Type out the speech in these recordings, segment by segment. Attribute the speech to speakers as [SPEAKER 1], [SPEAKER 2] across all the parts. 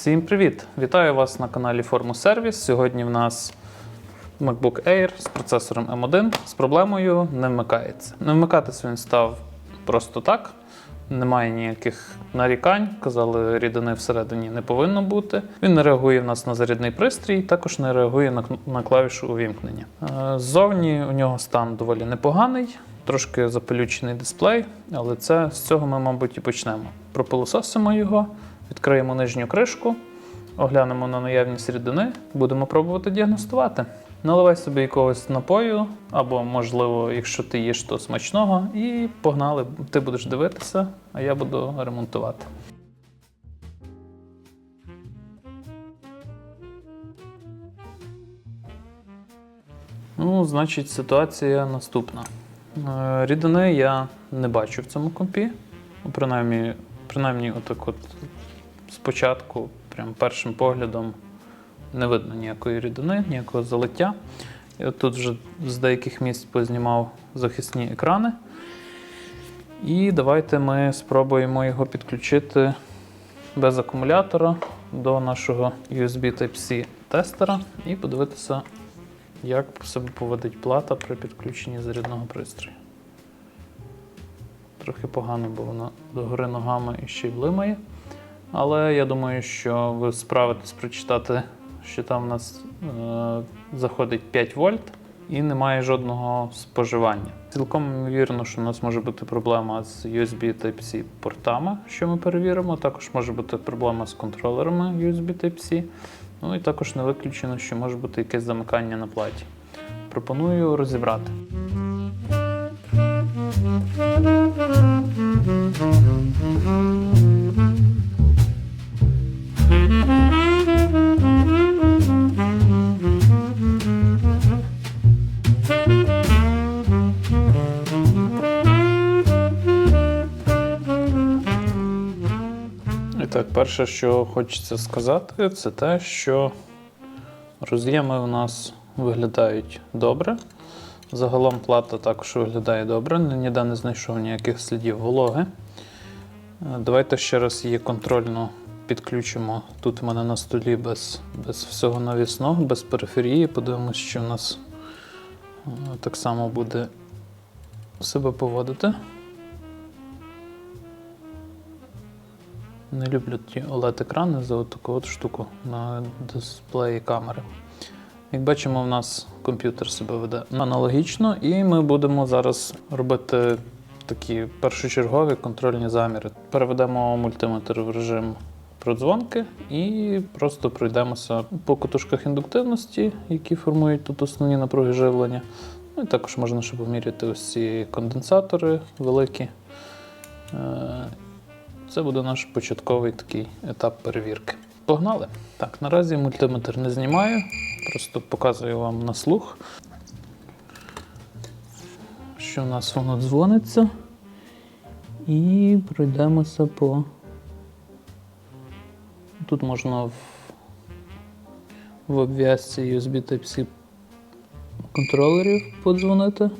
[SPEAKER 1] Всім привіт! Вітаю вас на каналі Форму Сервіс. Сьогодні в нас MacBook Air з процесором M1 з проблемою не вмикається. Не вмикатися він став просто так. Немає ніяких нарікань. Казали, рідини всередині не повинно бути. Він не реагує в нас на зарядний пристрій, також не реагує на, на клавішу увімкнення. Е, Ззовні у нього стан доволі непоганий, трошки запелючений дисплей, але це з цього ми, мабуть, і почнемо. Пропилососимо його, відкриємо нижню кришку, оглянемо на наявність рідини, будемо пробувати діагностувати. Наливай собі якогось напою, або, можливо, якщо ти їш, то смачного, і погнали. Ти будеш дивитися, а я буду ремонтувати. Ну, значить, ситуація наступна. Е, Рідини я не бачу в цьому компі. Принаймні, принаймні отак от спочатку, прям першим поглядом, не видно ніякої рідини, ніякого залиття. От тут вже з деяких місць познімав захисні екрани. І давайте ми спробуємо його підключити без акумулятора до нашого USB Type-C тестера і подивитися, як себе поводить плата при підключенні зарядного пристрою. Трохи погано, бо вона догори ногами і ще й блимає. Але я думаю, що ви справитесь прочитати, що там у нас е, заходить 5 вольт і немає жодного споживання. Цілком ймовірно, що у нас може бути проблема з USB Type-C портами, що ми перевіримо. Також може бути проблема з контролерами USB Type-C. Ну і також не виключено, що може бути якесь замикання на платі. Пропоную розібрати. Перше, що хочеться сказати, це те, що роз'єми у нас виглядають добре. Загалом плата також виглядає добре, ніде не знайшов ніяких слідів вологи. Е, Давайте ще раз її контрольно підключимо. Тут у мене на столі без, без всього навісного, без периферії. Подивимось, що у нас е, так само буде себе поводити. Не люблю ті OLED-екрани за таку от штуку на дисплеї камери. Як бачимо, в нас комп'ютер себе веде аналогічно, і ми будемо зараз робити такі першочергові контрольні заміри. Переведемо мультиметр в режим продзвонки і просто пройдемося по катушках індуктивності, які формують тут основні напруги живлення. Ну і також можна ще поміряти ось ці конденсатори великі. Це буде наш початковий такий етап перевірки. Погнали! Так, наразі мультиметр не знімаю, просто показую вам на слух, що в нас воно дзвониться. І пройдемося по. Тут можна в, в обв'язці USB Type-C контролерів подзвонити.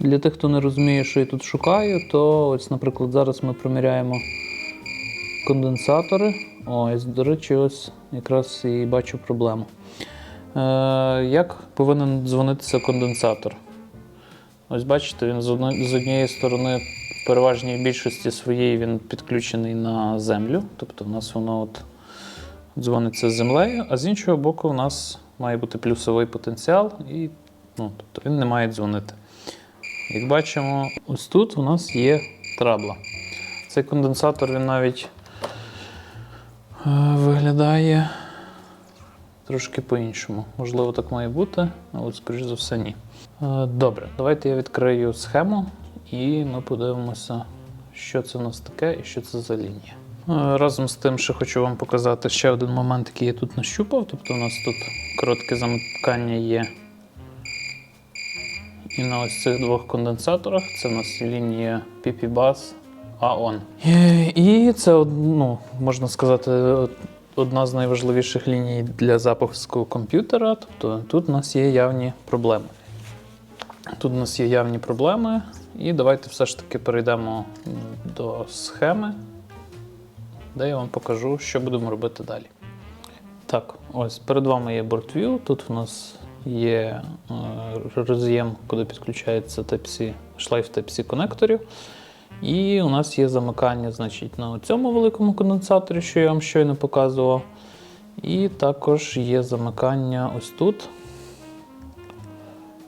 [SPEAKER 1] Для тих, хто не розуміє, що я тут шукаю, то ось, наприклад, зараз ми приміряємо конденсатори. Ось, до речі, ось якраз і бачу проблему. Е, як повинен дзвонитися конденсатор? Ось бачите, він з, однієї сторони, в переважній більшості своєї він підключений на землю. Тобто у нас воно от дзвониться з землею, а з іншого боку, у нас має бути плюсовий потенціал, і ну, тобто він не має дзвонити. Як бачимо, ось тут у нас є трабла. Цей конденсатор він навіть е, виглядає трошки по-іншому. Можливо, так має бути, але, скоріш за все, ні. Е, Добре, давайте я відкрию схему і ми подивимося, що це у нас таке і що це за лінія. Е, Разом з тим, ще хочу вам показати ще один момент, який я тут нащупав. Тобто, у нас тут коротке замикання є і на ось цих двох конденсаторах це у нас лінія PP-Bus AON. Е, І це, ну, можна сказати, одна з найважливіших ліній для запуску комп'ютера. Тобто тут у нас є явні проблеми. Тут у нас є явні проблеми, і давайте все ж таки перейдемо до схеми де я вам покажу, що будемо робити далі. Так, ось перед вами є BoardView. Тут у нас є е, роз'єм, куди підключається Type-C, шлейф Type-C конекторів. І у нас є замикання значить, на цьому великому конденсаторі, що я вам щойно показував. І також є замикання ось тут.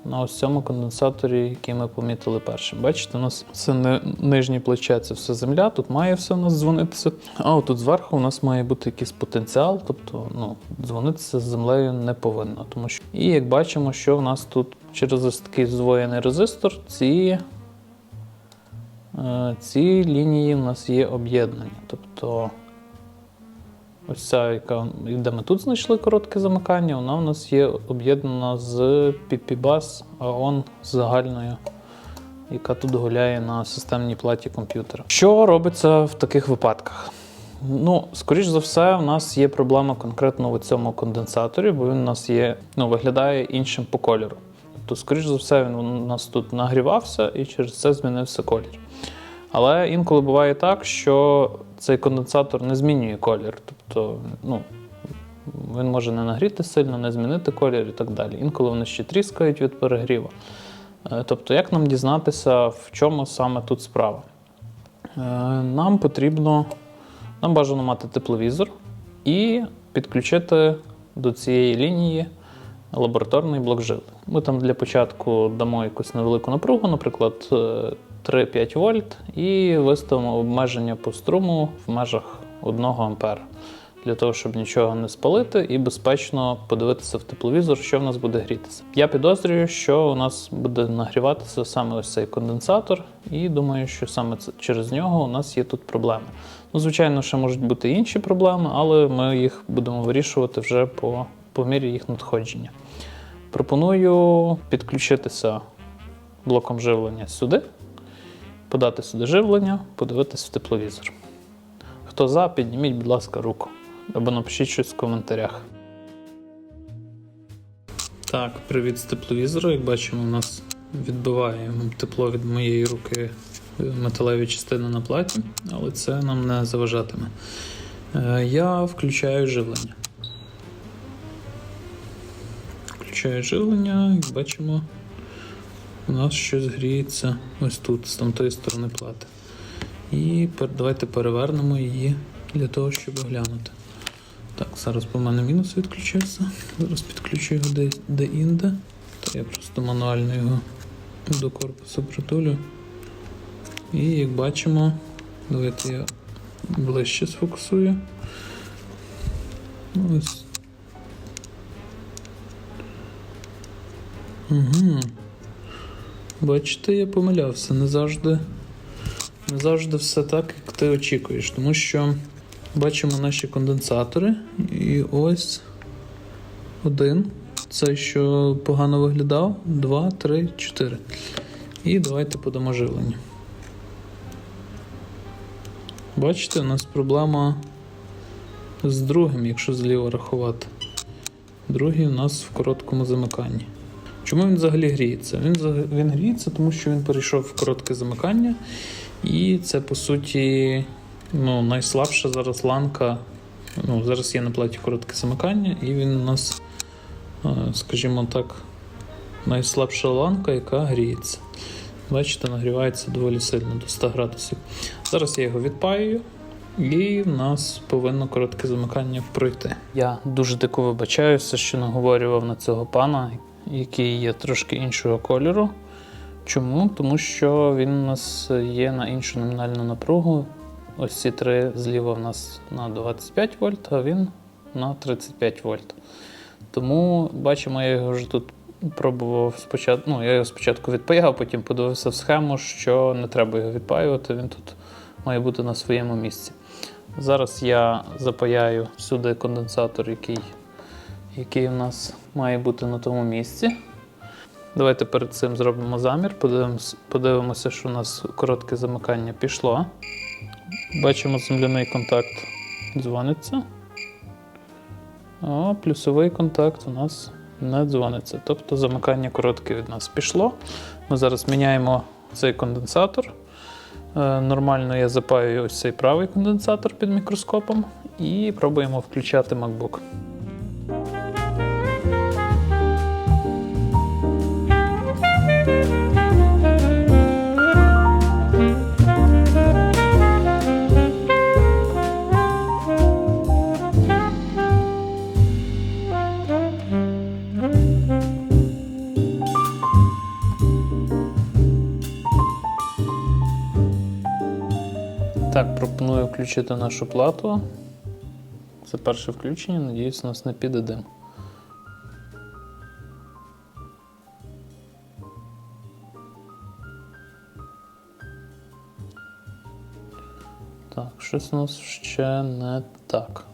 [SPEAKER 1] На ось цьому конденсаторі, який ми помітили першим. Бачите, у нас це не нижнє плече, це все земля, тут має все у нас дзвонитися. А отут зверху у нас має бути якийсь потенціал, тобто ну, дзвонитися з землею не повинно. Тому що... І як бачимо, що в нас тут через ось такий здвоєний резистор, ці, е, ці лінії у нас є об'єднані. Тобто Ось ця, яка де ми тут знайшли коротке замикання, вона у нас є об'єднана з PPBus AON загальною, яка тут гуляє на системній платі комп'ютера. Що робиться в таких випадках? Ну, скоріш за все, у нас є проблема конкретно в цьому конденсаторі, бо він у нас є, ну, виглядає іншим по кольору. Тобто, скоріш за все, він у нас тут нагрівався і через це змінився колір. Але інколи буває так, що цей конденсатор не змінює колір. Тобто, ну, він може не нагріти сильно, не змінити колір і так далі. Інколи вони ще тріскають від перегріву. Е, Тобто, як нам дізнатися, в чому саме тут справа? Е, Нам потрібно, нам бажано мати тепловізор і підключити до цієї лінії лабораторний блок живлення. Ми там для початку дамо якусь невелику напругу, наприклад, е, 3-5 вольт, і виставимо обмеження по струму в межах 1 ампера. Для того, щоб нічого не спалити і безпечно подивитися в тепловізор, що в нас буде грітися. Я підозрюю, що у нас буде нагріватися саме ось цей конденсатор, і думаю, що саме через нього у нас є тут проблеми. Ну, звичайно, ще можуть бути інші проблеми, але ми їх будемо вирішувати вже по, по мірі їх надходження. Пропоную підключитися блоком живлення сюди, подати сюди живлення, подивитись в тепловізор. Хто за, підніміть, будь ласка, руку або напишіть щось в коментарях. Так, привіт з тепловізору. Як бачимо, у нас відбиває тепло від моєї руки металеві частини на платі, але це нам не заважатиме. Е, Я включаю живлення. Включаю живлення, як бачимо, у нас щось гріється ось тут, з тамтої сторони плати. І давайте перевернемо її для того, щоб оглянути. Так, зараз по мене мінус відключився. Зараз підключу його де- де-інде. То я просто мануально його до корпусу притулю. І як бачимо, давайте я ближче сфокусую. Ось. Угу. Бачите, я помилявся. Не завжди, не завжди все так, як ти очікуєш. Тому що бачимо наші конденсатори. І ось один. Цей, що погано виглядав. Два, три, чотири. І давайте подамо живлення. Бачите, у нас проблема з другим, якщо зліва рахувати. Другий у нас в короткому замиканні. Чому він взагалі гріється? Він, він гріється, тому що він перейшов в коротке замикання, і це по суті ну, найслабша зараз ланка. Ну, зараз є на платі коротке замикання, і він у нас, е, скажімо так, найслабша ланка, яка гріється. Бачите, нагрівається доволі сильно до 100 градусів. Зараз я його відпаюю. І в нас повинно коротке замикання пройти. Я дуже дико вибачаюся, що наговорював на цього пана, який є трошки іншого кольору. Чому? Тому що він у нас є на іншу номінальну напругу. Ось ці три зліва в нас на 25 вольт, а він на 35 вольт. Тому бачимо, я його вже тут пробував спочатку. Ну, я його спочатку відпаяв, потім подивився в схему, що не треба його відпаювати, він тут має бути на своєму місці. Зараз я запаяю сюди конденсатор, який, який у нас має бути на тому місці. Давайте перед цим зробимо замір, подивимось, подивимося, що у нас коротке замикання пішло. Бачимо земляний контакт дзвониться. А плюсовий контакт у нас не дзвониться. Тобто замикання коротке від нас пішло. Ми зараз міняємо цей конденсатор. Е, Нормально я запаю ось цей правий конденсатор під мікроскопом і пробуємо включати MacBook. Так, пропоную включити нашу плату. Це перше включення, надіюсь, у нас не піде дим. Так, щось у нас ще не так.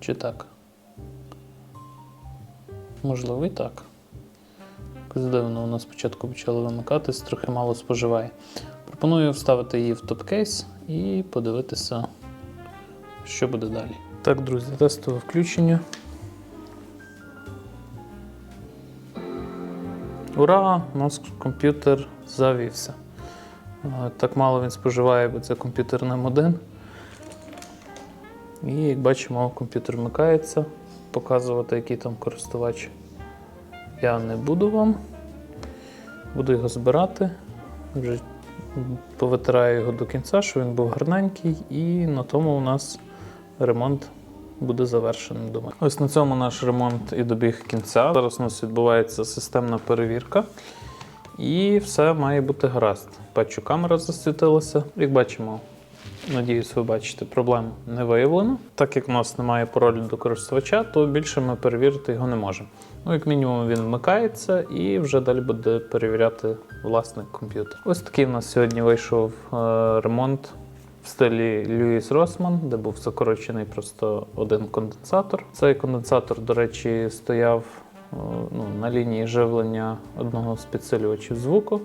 [SPEAKER 1] Чи так? Можливо, і так. Якось дивно, у нас спочатку почало вимикатись, трохи мало споживає. Пропоную вставити її в топ-кейс і подивитися, що буде далі. Так, друзі, тестове включення. Ура! У нас комп'ютер завівся. Е, Так мало він споживає, бо це комп'ютер на М1. І як бачимо, комп'ютер вмикається. Показувати, який там користувач. Я не буду вам. Буду його збирати. Вже повитираю його до кінця, щоб він був гарненький, і на тому у нас ремонт буде завершеним. Думаю. Ось на цьому наш ремонт і добіг кінця. Зараз у нас відбувається системна перевірка. І все має бути гаразд. Бачу, камера засвітилася. Як бачимо, надіюсь, ви бачите, проблем не виявлено. Так як у нас немає паролю до користувача, то більше ми перевірити його не можемо. Ну, як мінімум, він вмикається і вже далі буде перевіряти власник комп'ютер. Ось такий в нас сьогодні вийшов е, ремонт в стилі Льюіс Росман, де був закорочений просто один конденсатор. Цей конденсатор, до речі, стояв е, ну, на лінії живлення одного з підсилювачів звуку.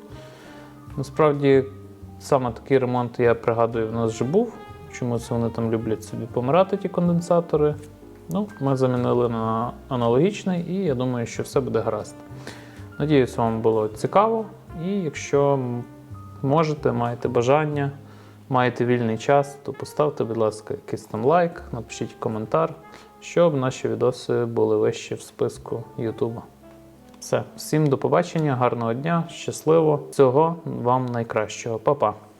[SPEAKER 1] Насправді, саме такий ремонт, я пригадую, в нас вже був. Чомусь вони там люблять собі помирати, ті конденсатори. Ну, ми замінили на аналогічний, і я думаю, що все буде гаразд. Надіюсь, вам було цікаво. І якщо можете, маєте бажання, маєте вільний час, то поставте, будь ласка, якийсь там лайк, напишіть коментар, щоб наші відоси були вище в списку Ютуба. Все, всім до побачення, гарного дня, щасливо, всього вам найкращого, Па-па!